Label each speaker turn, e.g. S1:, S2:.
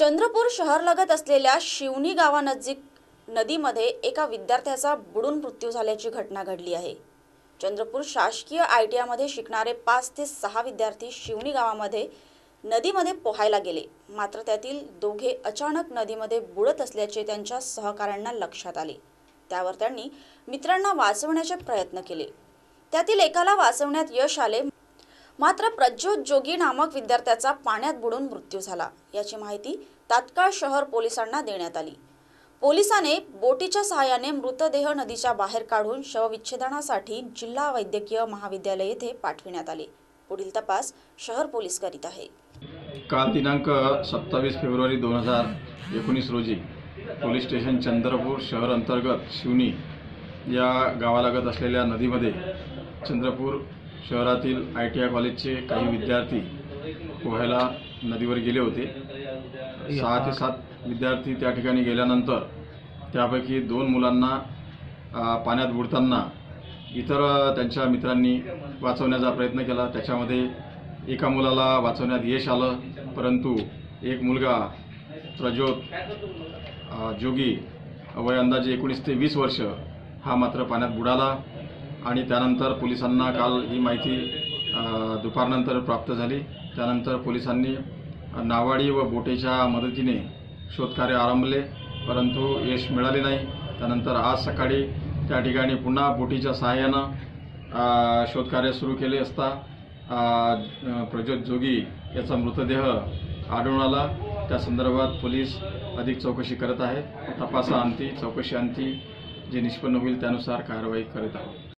S1: चंद्रपूर शहरलगत असलेल्या शिवणी गावानजीक नदीमध्ये एका विद्यार्थ्याचा बुडून मृत्यू झाल्याची घटना घडली आहे. चंद्रपूर शासकीय आय टी आयमध्ये शिकणारे पाच ते सहा विद्यार्थी शिवणी गावामध्ये नदीमध्ये पोहायला गेले. मात्र त्यातील दोघे अचानक नदीमध्ये बुडत असल्याचे त्यांच्या सहकाऱ्यांना लक्षात आले. त्यावर त्यांनी मित्रांना वाचवण्याचे प्रयत्न केले. त्यातील एकाला वाचवण्यात यश आले. मात्र प्रज्योत जोगी नामक विद्यार्थ्याचा पाण्यात बुडून मृत्यू झाला. याची माहिती तात्काळ शहर पोलिसांना देण्यात आली. पोलिसाने बोटीच्या सहाय्याने मृतदेह नदीच्या बाहेर काढून शवविच्छेदनासाठी जिल्हा वैद्यकीय महाविद्यालय येथे पाठविण्यात आले. पुढील तपास शहर पोलीस करीत आहे.
S2: काल दिनांक सत्तावीस फेब्रुवारी दोन हजार एकोणीस रोजी पोलीस स्टेशन चंद्रपूर शहर अंतर्गत शिवनी या गावालागत असलेल्या नदीमध्ये चंद्रपूर शहरातील आय टी आय कॉलेजचे काही विद्यार्थी पोहायला नदीवर गेले होते. सहा ते सात विद्यार्थी त्या ठिकाणी गेल्यानंतर त्यापैकी दोन मुलांना पाण्यात बुडताना इतर त्यांच्या मित्रांनी वाचवण्याचा प्रयत्न केला. त्याच्यामध्ये एका मुलाला वाचवण्यात यश आलं परंतु एक मुलगा प्रज्योत जोगी वय अंदाजे एकोणीस ते वीस वर्ष हा मात्र पाण्यात बुडाला. आणि त्यानंतर पोलिसांना काल ही माहिती दुपारनंतर प्राप्त झाली. त्यानंतर पोलिसांनी नावाडी व बोटेच्या मदतीने शोधकार्य आरंभले परंतु यश मिळाले नाही. त्यानंतर आज सकाळी त्या ठिकाणी पुन्हा बोटीच्या सहाय्यानं शोधकार्य सुरू केले असता प्रज्योत जोगी याचा मृतदेह आढळून आला. त्या संदर्भात पोलीस अधिक चौकशी करत आहेत. तपासाअंती चौकशी अंती जे निष्पन्न होईल त्यानुसार कारवाई करत आहोत.